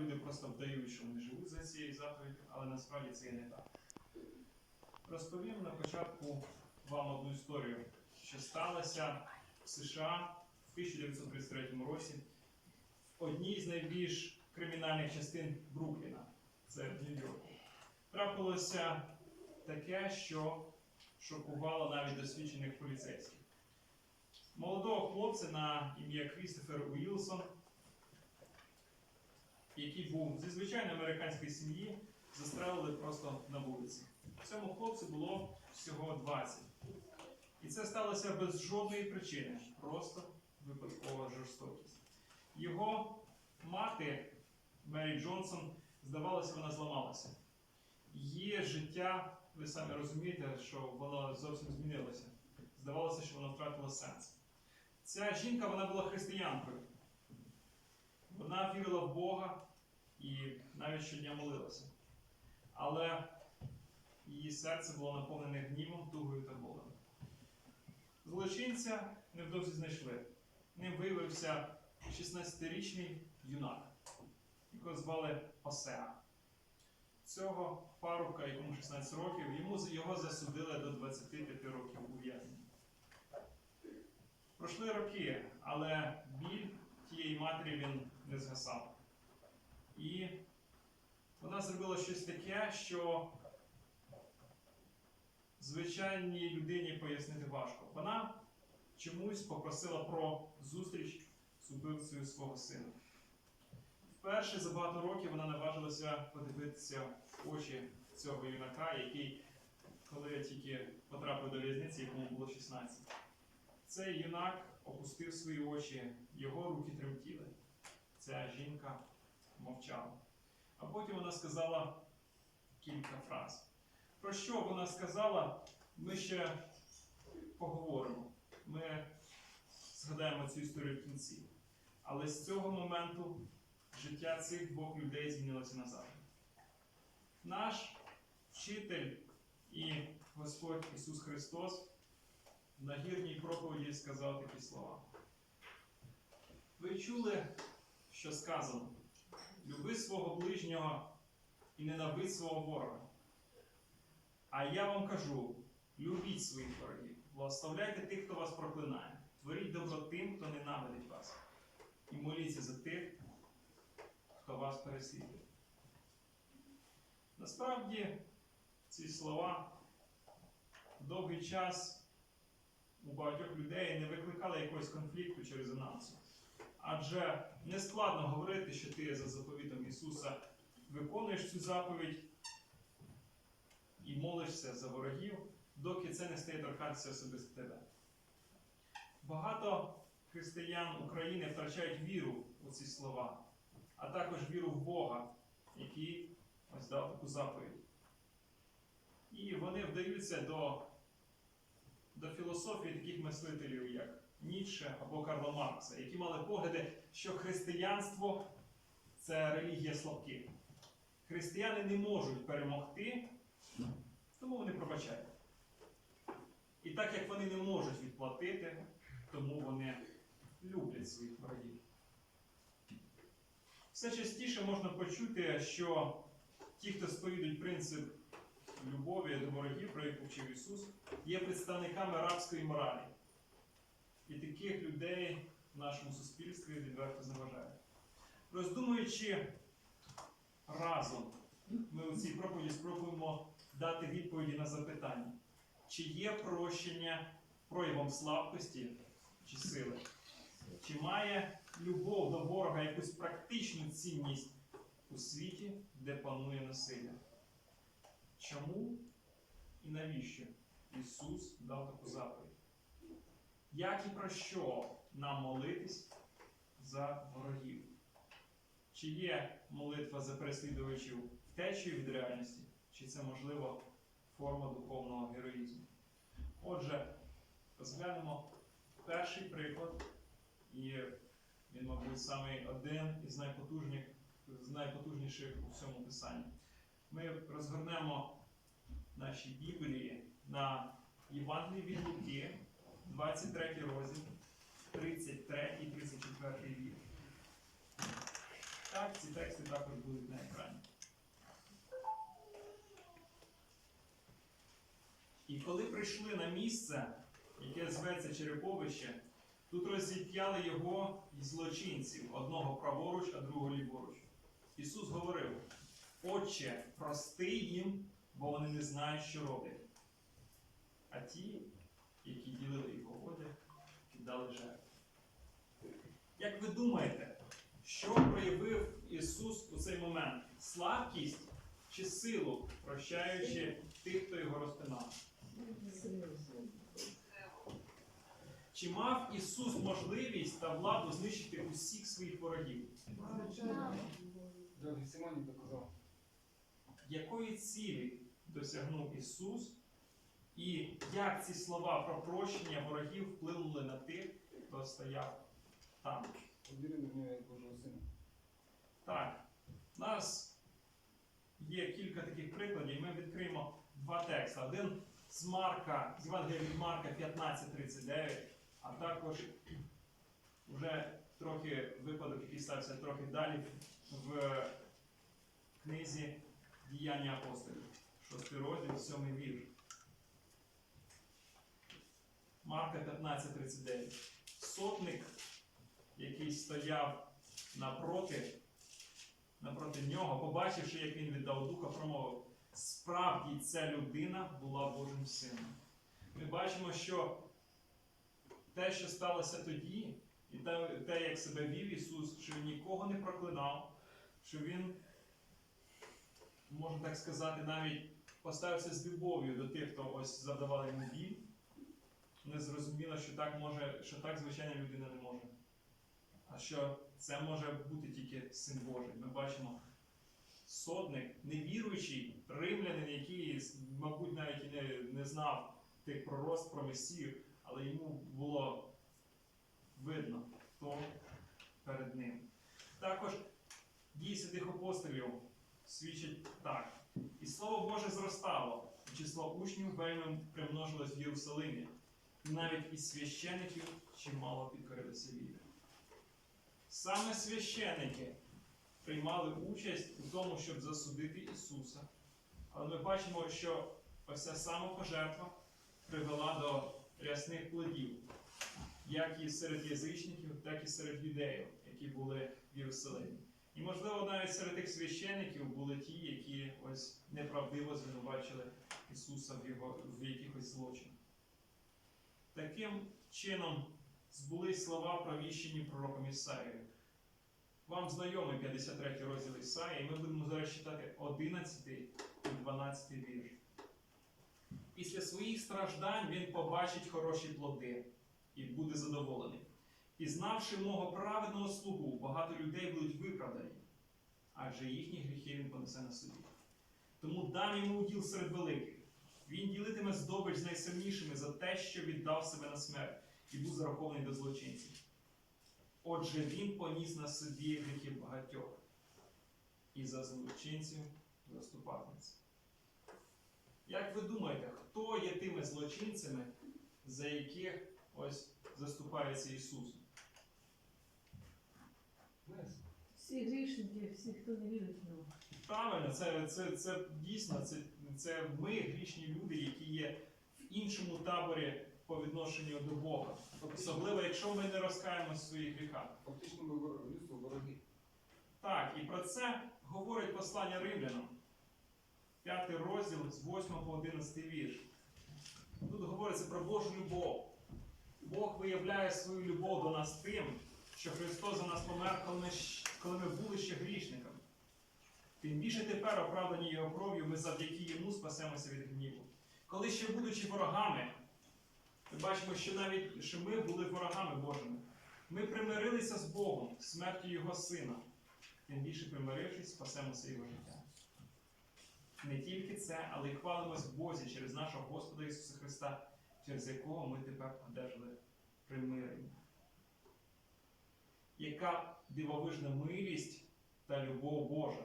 люди просто вдають, що вони живуть за цією заповіддю, але насправді це і не так. Розповім на початку вам одну історію, що сталося в США в 1933 році в одній з найбільш кримінальних частин Брукліна, це в Нью-Йорку. Трапилося таке, що шокувало навіть досвідчених поліцейських. Молодого хлопця на ім'я Крістофер Уілсон, який був зі звичайної американської сім'ї, застрелили просто на вулиці. Цьому хлопцю було всього 20. І це сталося без жодної причини, просто випадкова жорстокість. Його мати Мері Джонсон, здавалося, вона зламалася. Її життя, ви самі розумієте, що воно зовсім змінилося. Здавалося, що воно втратило сенс. Ця жінка вона була християнкою. Вона вірила в Бога і навіть щодня молилася. Але її серце було наповнене гнівом, тугою та болем. Злочинця невдовзі знайшли. Ним виявився 16-річний юнак, якого звали Осеа. Цього парубка, якому 16 років, йому його засудили до 25 років ув'язнення. Пройшли роки, але біль тієї матері він не згасав. І вона зробила щось таке, що звичайній людині пояснити важко. Вона чомусь попросила про зустріч з убивцею свого сина. Вперше за багато років вона наважилася подивитися в очі цього юнака, який, коли тільки потрапив до в'язниці, якому було 16. Цей юнак опустив свої очі, його руки тремтіли. Ця жінка мовчала. А потім вона сказала кілька фраз. Про що вона сказала, ми ще поговоримо. Ми згадаємо цю історію в кінці. Але з цього моменту життя цих двох людей змінилося назавжди. Наш вчитель і Господь Ісус Христос на гірній проповіді сказав такі слова. Ви чули, що сказано: люби свого ближнього і ненавидь свого ворога. А я вам кажу: любіть своїх ворогів, благословляйте тих, хто вас проклинає, творіть добро тим, хто ненавидить вас, і моліться за тих, хто вас переслідує. Насправді, ці слова довгий час у багатьох людей не викликали якогось конфлікту чи резонансу. Адже не складно говорити, що ти за заповітом Ісуса виконуєш цю заповідь і молишся за ворогів, доки це не стає торкатися особисто тебе. Багато християн України втрачають віру у ці слова, а також віру в Бога, який ось дав таку заповідь. І вони вдаються до, до філософії таких мислителів, як Ніцше або Карла Маркса, які мали погляди, що християнство це релігія слабких. Християни не можуть перемогти, тому вони пробачають. І так як вони не можуть відплатити, тому вони люблять своїх ворогів. Все частіше можна почути, що ті, хто сповідують принцип любові до ворогів, про яку вчив Ісус, є представниками рабської моралі. І таких людей в нашому суспільстві відверто зневажають. Роздумуючи разом, ми у цій проповіді спробуємо дати відповіді на запитання, чи є прощення проявом слабкості чи сили? Чи має любов до ворога якусь практичну цінність у світі, де панує насилля? Чому і навіщо Ісус дав таку заповідь? Як і про що нам молитись за ворогів? Чи є молитва за переслідувачів втечею від реальності, чи це можливо форма духовного героїзму? Отже, розглянемо перший приклад, і він, мабуть, саме один із найпотужніших, з найпотужніших у всьому писанні. Ми розгорнемо наші Біблії на Євангелії від Луки, 23 розділ, 33 і 34 вірш. Так, ці тексти також будуть на екрані. І коли прийшли на місце, яке зветься Череповище, тут розіп'яли його і злочинців, одного праворуч, а другого ліворуч. Ісус говорив: Отче, прости їм, бо вони не знають, що роблять. А ті, які ділили його одяг, кидали жертву. Як ви думаєте, що проявив Ісус у цей момент? Слабкість чи силу, прощаючи тих, хто його розпинав? Чи мав Ісус можливість та владу знищити усіх своїх ворогів? Якої цілі досягнув Ісус, і як ці слова про прощення ворогів вплинули на тих, хто стояв там? Так. У нас є кілька таких прикладів, і ми відкриємо два тексти. Один з Марка, з Євангелія від Марка 15.39, а також вже трохи випадок, який стався трохи далі в книзі Діяння апостолів, 6 розділ, 7 вірш. Марка 15.39. Сотник, який стояв напроти, напроти нього, побачивши, як він віддав духа, промовив: справді ця людина була Божим сином. Ми бачимо, що те, що сталося тоді, і те, як себе вів Ісус, що Він нікого не проклинав, що Він, можна так сказати, навіть поставився з любов'ю до тих, хто ось завдавали йому біль. Не зрозуміло, що так може, що так звичайна людина не може. А що це може бути тільки син Божий. Ми бачимо сотник, невіруючий римлянин, який, мабуть, навіть і не, не знав тих пророцтв про Месію, але йому було видно, хто перед ним. Також дії святих апостолів свідчать так. І слово Боже зростало, і число учнів вельми примножилось в Єрусалимі, навіть із священиків чимало підкорилися вірі. Саме священики приймали участь у тому, щоб засудити Ісуса. Але ми бачимо, що ось ця самопожертва привела до рясних плодів, як і серед язичників, так і серед юдеїв, які були в Єрусалимі. І, можливо, навіть серед тих священиків були ті, які ось неправдиво звинувачили Ісуса в, його, в якихось злочинах. Таким чином збулись слова, провіщені пророком Ісаєю. Вам знайомий 53 розділ Ісаї, і ми будемо зараз читати 11 і 12 вірш. Після своїх страждань він побачить хороші плоди і буде задоволений. Пізнавши мого праведного слугу, багато людей будуть виправдані, адже їхні гріхи він понесе на собі. Тому дам йому уділ серед великих. Він ділитиме здобич з найсильнішими за те, що віддав себе на смерть і був зарахований до злочинців. Отже, він поніс на собі гріхи багатьох і за злочинців заступатиметься. Як ви думаєте, хто є тими злочинцями, за яких ось заступається Ісус? Всі грішники, всі, хто не вірить в нього. Правильно, це, це, це дійсно, це, це ми, грішні люди, які є в іншому таборі по відношенню до Бога. Особливо, якщо ми не розкаємося в своїх гріхах. фактично ми людство вороги. Так, і про це говорить послання римлянам. П'ятий розділ з 8 по 11 вірш. Тут говориться про Божу любов. Бог виявляє свою любов до нас тим, що Христос за нас помер, коли ми, коли ми були ще грішниками. Тим більше тепер, оправдані його кров'ю, ми завдяки йому спасемося від гніву. Коли ще будучи ворогами, ми бачимо, що навіть що ми були ворогами Божими. Ми примирилися з Богом смертю Його Сина тим більше примирившись, спасемося його життя. Не тільки це, але й хвалимось Бозі через нашого Господа Ісуса Христа, через якого ми тепер одержали примирення. Яка дивовижна милість та любов Божа.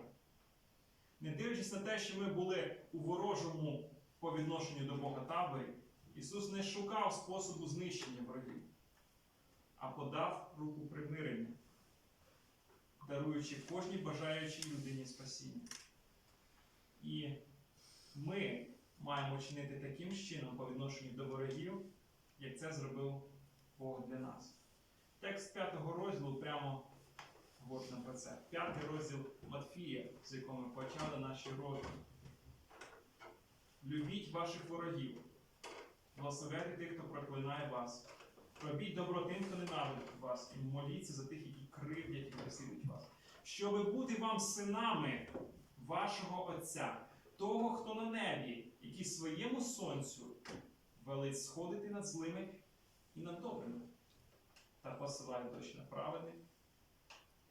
Не дивлячись на те, що ми були у ворожому по відношенню до Бога таборі, Ісус не шукав способу знищення ворогів, а подав руку примирення. даруючи кожній бажаючій людині спасіння. І ми маємо чинити таким чином по відношенню до ворогів, як це зробив Бог для нас. Текст п'ятого розділу прямо говорить нам про це. П'ятий розділ Матфія, з якого ми почали наші розділи. Любіть ваших ворогів, благословляйте тих, хто проклинає вас. Робіть добро тим, хто ненавидить вас, і моліться за тих, які кривдять і переслідують вас. Щоби бути вам синами вашого Отця, того, хто на небі, який своєму сонцю велить сходити над злими і над добрими, та посилає дощ на праведних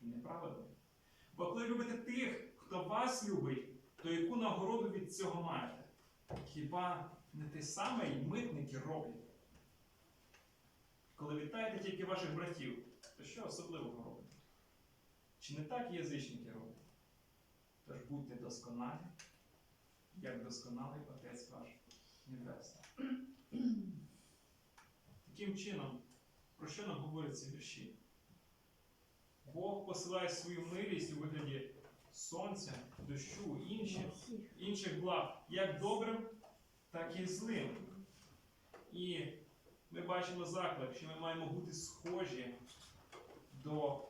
і неправедних. Бо коли любите тих, хто вас любить, то яку нагороду від цього маєте? Хіба не те саме й митники роблять? Коли вітаєте тільки ваших братів, то що особливого робите? Чи не так язичники роблять? Тож будьте досконалі, як досконалий Отець ваш Небесний. Таким чином, про що нам говорять ці вірші? Бог посилає свою милість у вигляді сонця, дощу, інших, інших благ, як добрим, так і злим. І ми бачимо заклик, що ми маємо бути схожі до,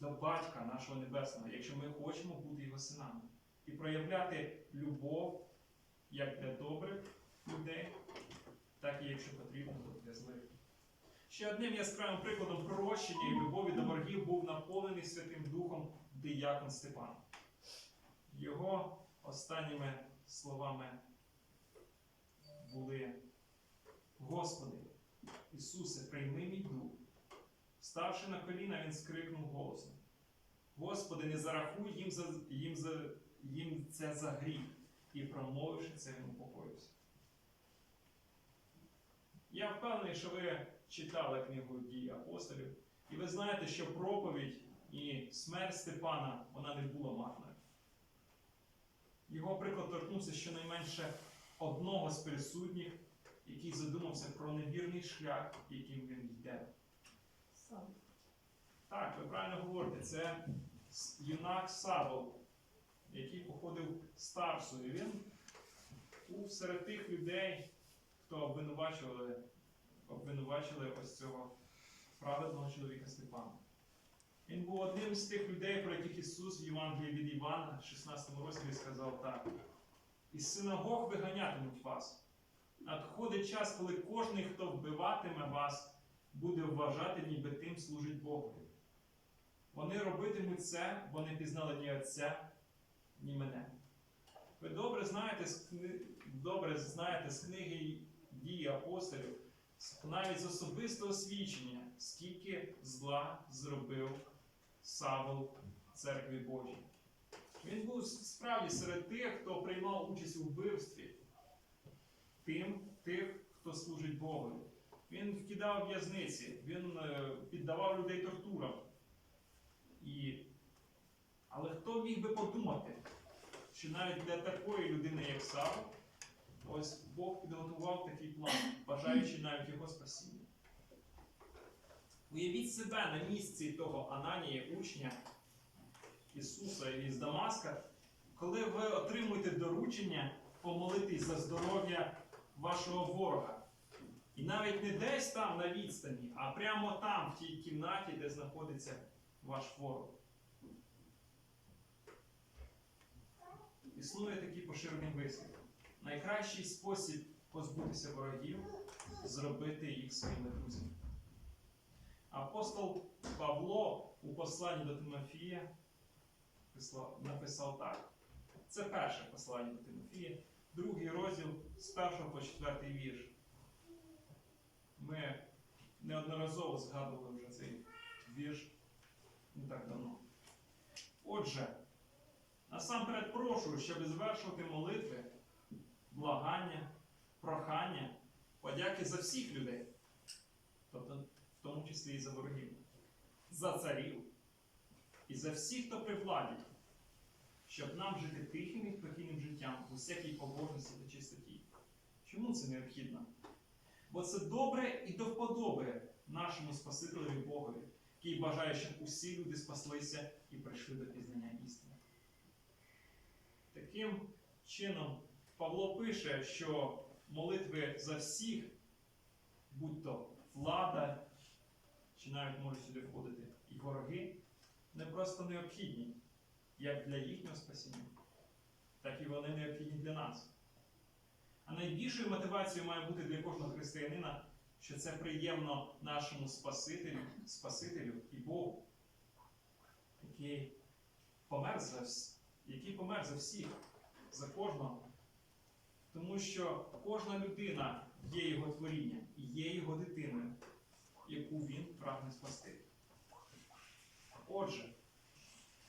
до батька нашого небесного, якщо ми хочемо бути його синами. І проявляти любов як для добрих людей, так і якщо потрібно, для злих. Ще одним яскравим прикладом прощення і любові до ворогів був наповнений Святим Духом диякон Степан. Його останніми словами були Господи, Ісусе, прийми мій дух. Ставши на коліна, він скрикнув голосно. Господи, не зарахуй їм, за, їм, за, їм це за гріх. І промовивши це, він упокоївся. Я впевнений, що ви читали книгу дії апостолів, і ви знаєте, що проповідь і смерть Степана вона не була марною. Його приклад торкнувся щонайменше одного з присутніх, який задумався про невірний шлях, яким він йде. Сам. Так, ви правильно говорите, це юнак Савол, який походив з Тарсу. І він був серед тих людей, хто обвинувачували, обвинувачили ось цього праведного чоловіка Степана. Він був одним з тих людей, про яких Ісус в Євангелії від Івана, 16 розділі, сказав так. Із синагог виганятимуть вас. Надходить час, коли кожний, хто вбиватиме вас, буде вважати, ніби тим служить Богові. Вони робитимуть це, бо не пізнали ні Отця, ні мене. Ви добре знаєте добре знаєте з книги дії апостолів, навіть з особистого свідчення, скільки зла зробив Савол церкві Божій. Він був справді серед тих, хто приймав участь у вбивстві, тим тих, хто служить Богові. Він вкидав в'язниці, він е, піддавав людей тортурам. І... Але хто міг би подумати, що навіть для такої людини, як Савл, ось Бог підготував такий план, бажаючи навіть його спасіння. Уявіть себе на місці того Ананія, учня Ісуса із Дамаска, коли ви отримуєте доручення помолитись за здоров'я вашого ворога. І навіть не десь там на відстані, а прямо там, в тій кімнаті, де знаходиться ваш ворог. Існує такий поширений вислів. Найкращий спосіб позбутися ворогів зробити їх своїми друзями. Апостол Павло у посланні до Тимофія написав так. Це перше послання до Тимофія, другий розділ з першого по четвертий вірш. Ми неодноразово згадували вже цей вірш не так давно. Отже, насамперед прошу, щоб звершувати молитви, благання, прохання, подяки за всіх людей, тобто в тому числі і за ворогів, за царів і за всіх, хто при владі, щоб нам жити тихим і спокійним життям у всякій побожності та чистоті. Чому це необхідно? Бо це добре і до вподоби нашому Спасителеві Богові. який бажає, щоб усі люди спаслися і прийшли до пізнання істини. Таким чином, Павло пише, що молитви за всіх, будь то влада, чи навіть можуть сюди входити і вороги, не просто необхідні як для їхнього спасіння, так і вони необхідні для нас. А найбільшою мотивацією має бути для кожного християнина, що це приємно нашому Спасителю, Спасителю і Богу, який помер за, який помер за всіх, за кожного. Тому що кожна людина є його творінням і є його дитиною, яку він прагне спасти. Отже,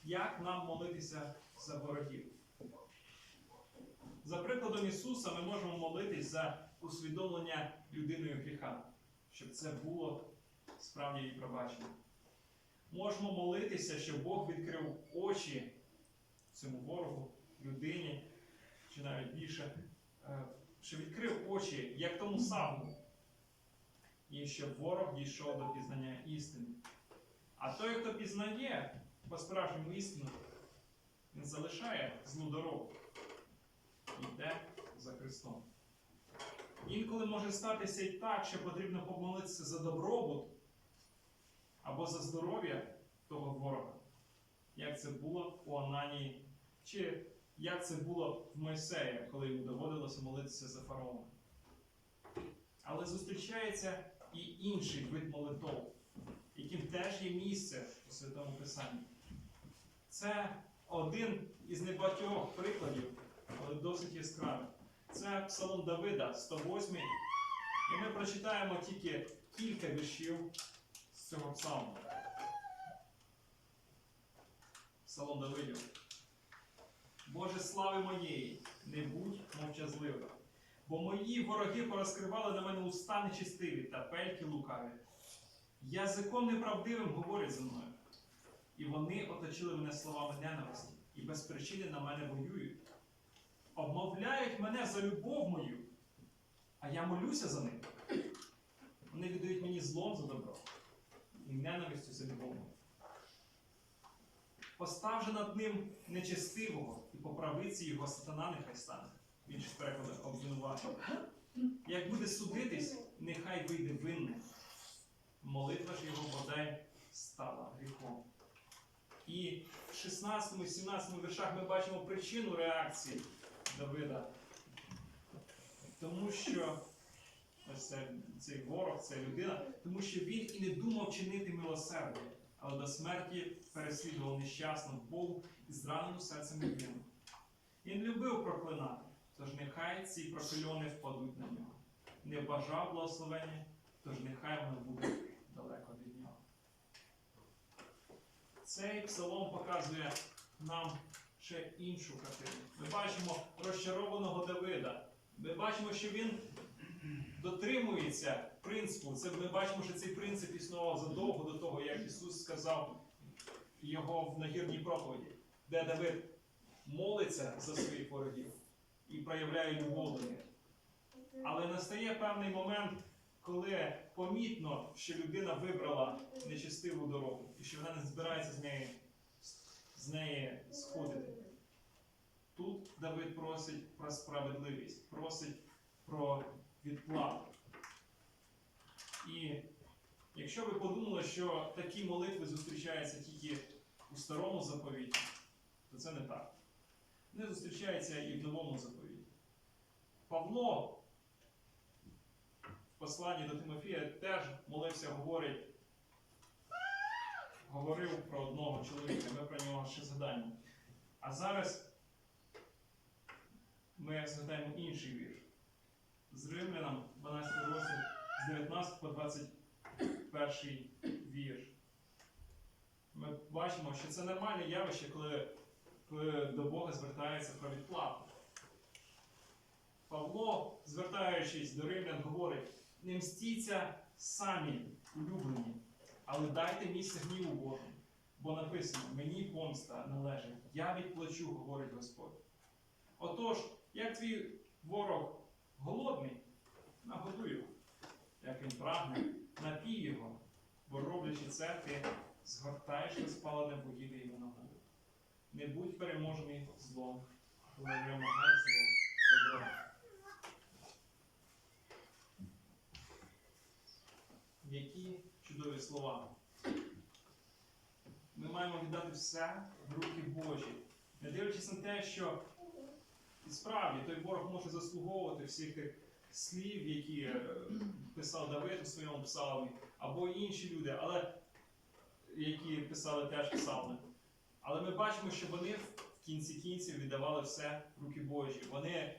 як нам молитися за ворогів? За прикладом Ісуса ми можемо молитись за усвідомлення людиною гріха, щоб це було справді і пробачення. Можемо молитися, щоб Бог відкрив очі цьому ворогу, людині, чи навіть більше, що відкрив очі, як тому самому, і щоб ворог дійшов до пізнання істини. А той, хто пізнає по-справжньому істину, він залишає злу дорогу і йде за Христом. Інколи може статися і так, що потрібно помолитися за добробут або за здоров'я того ворога, як це було у Ананії, чи як це було в Мойсея, коли йому доводилося молитися за фараона. Але зустрічається і інший вид молитов, яким теж є місце у Святому Писанні. Це один із небагатьох прикладів, але досить яскравий. Це Псалом Давида, 108. І ми прочитаємо тільки кілька віршів з цього псалму. Псалом Давидів. Боже слави моєї, не будь мовчазливим, бо мої вороги порозкривали на мене уста нечистиві та пельки лукаві. Язиком неправдивим говорять за мною. І вони оточили мене словами ненависті, і без причини на мене воюють. Обмовляють мене за любов мою, а я молюся за них. Вони віддають мені злом за добро і ненавистю за любов мою. Постав же над ним нечестивого і по правиці його сатана нехай стане. В інших перекладах обвинувачив. Як буде судитись, нехай вийде винним. Молитва ж його бодай стала гріхом. І в 16 17 віршах ми бачимо причину реакції Давида. Тому що ось це, цей ворог, ця людина, тому що він і не думав чинити милосердя, але до смерті переслідував нещасну Богу і зранену серцем людину. Він любив проклинати, тож нехай ці прокльони впадуть на нього. Не бажав благословення, тож нехай воно буде далеко від нього. Цей псалом показує нам ще іншу картину. Ми бачимо розчарованого Давида. Ми бачимо, що він дотримується принципу. Це ми бачимо, що цей принцип існував задовго до того, як Ісус сказав його в нагірній проповіді, де Давид молиться за своїх ворогів і проявляє любов до них. Але настає певний момент, коли помітно, що людина вибрала нечестиву дорогу і що вона не збирається з неї, з неї сходити. Тут Давид просить про справедливість, просить про відплату. І якщо ви подумали, що такі молитви зустрічаються тільки у старому заповіті, то це не так. Вони зустрічаються і в новому заповіті. Павло в посланні до Тимофія теж молився, говорить, говорив про одного чоловіка, ми про нього ще згадаємо. А зараз ми згадаємо інший вірш. З Римлянам 12 розділ з 19 по 21 вірш. Ми бачимо, що це нормальне явище, коли, до Бога звертається про відплату. Павло, звертаючись до римлян, говорить: не мстіться самі, улюблені, але дайте місце гніву Божому. Бо написано: мені помста належить, я відплачу, говорить Господь. Отож, як твій ворог голодний, нагодуй його. Як він прагне, напій його, бо роблячи це, ти згортаєш розпалене вугілля його ногою. Не будь переможений злом, але вимагай зло добро. Які чудові слова. Ми маємо віддати все в руки Божі. Не дивлячись на те, що і справді той ворог може заслуговувати всіх тих слів, які е, писав Давид у своєму псалмі, або інші люди, але які писали теж псалми. Але ми бачимо, що вони в кінці кінців віддавали все в руки Божі. Вони,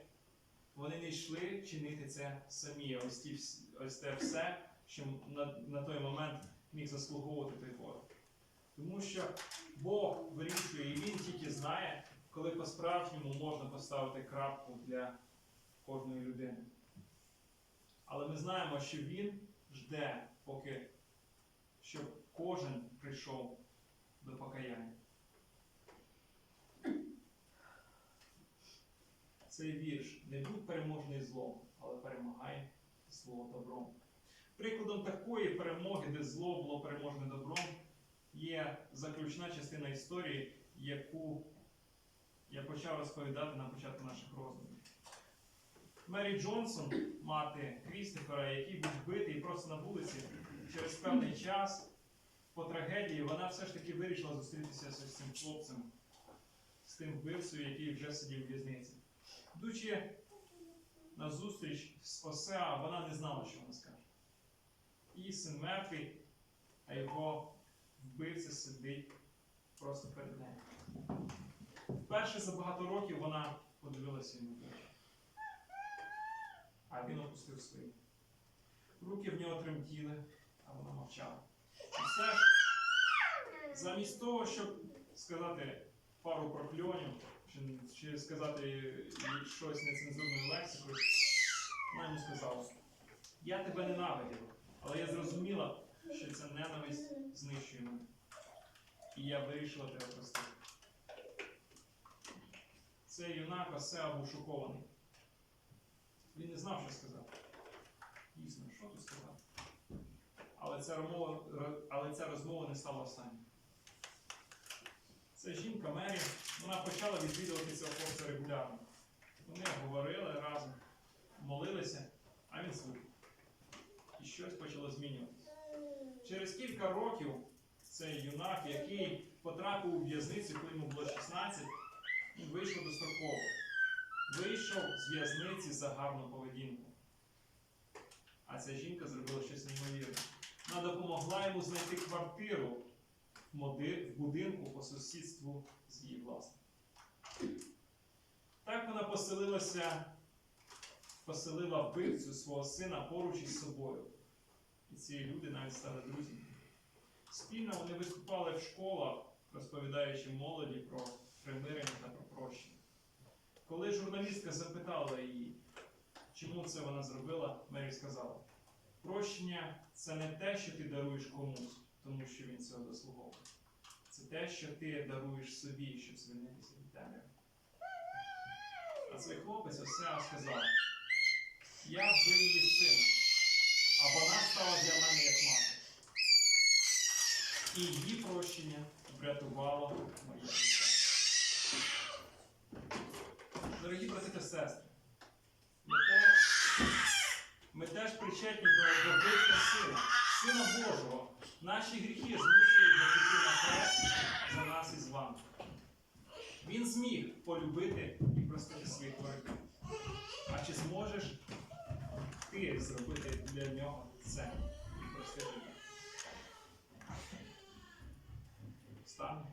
вони не йшли чинити це самі. Ось, ті, ось те все, що на, на той момент міг заслуговувати той ворог. Тому що Бог вирішує, і Він тільки знає, коли по-справжньому можна поставити крапку для кожної людини. Але ми знаємо, що Він жде, поки щоб кожен прийшов до покаяння. Цей вірш не будь переможений злом, але перемагай зло добром. Прикладом такої перемоги, де зло було переможене добром, є заключна частина історії, яку я почав розповідати на початку наших роздумів. Мері Джонсон, мати Крістофера, який був вбитий просто на вулиці, через певний час по трагедії вона все ж таки вирішила зустрітися з цим хлопцем, з тим вбивцею, який вже сидів в в'язниці. Йдучи на зустріч з Осеа, вона не знала, що вона скаже. Її син мертвий, а його вбивця сидить просто перед нею. Вперше за багато років вона подивилася йому. А він опустив свої. Руки в нього тремтіли, а вона мовчала. І все ж, замість того, щоб сказати пару прокльонів, чи, чи сказати щось нецензурною лексикою, вона йому сказала: Я тебе ненавиділа, але я зрозуміла, що ця ненависть знищує мене. І я вирішила тебе простити. Цей юнак Осеа був шокований. Він не знав, що сказати. Дійсно, що тут сказати? Але ця розмова, але ця розмова не стала останньою. Це жінка Мері, вона почала відвідувати цього хлопця регулярно. Вони говорили разом, молилися, а він слухав. І щось почало змінюватися. Через кілька років цей юнак, який потрапив у в'язницю, коли йому було 16, він вийшов достроково. Вийшов з в'язниці за гарну поведінку. А ця жінка зробила щось неймовірне. Вона допомогла йому знайти квартиру в будинку по сусідству з її власним. Так вона поселилася, поселила вбивцю свого сина поруч із собою. І ці люди навіть стали друзями. Спільно вони виступали в школах, розповідаючи молоді про примирення та про прощення. Коли журналістка запитала її, чому це вона зробила, Мері сказала: прощення це не те, що ти даруєш комусь, тому що він цього заслуговує. Це те, що ти даруєш собі, щоб звільнитися від темряви. А цей хлопець Осеа сказав: Я вбив її сина, а вона стала для мене як мати. І її прощення врятувало моє брати сестри. Ми теж, ми теж причетні до добитка Сина, Сина Божого. Наші гріхи змушують на хрест за нас і з вами. Він зміг полюбити і простити своїх ворогів. А чи зможеш ти зробити для нього це і простити? Встань.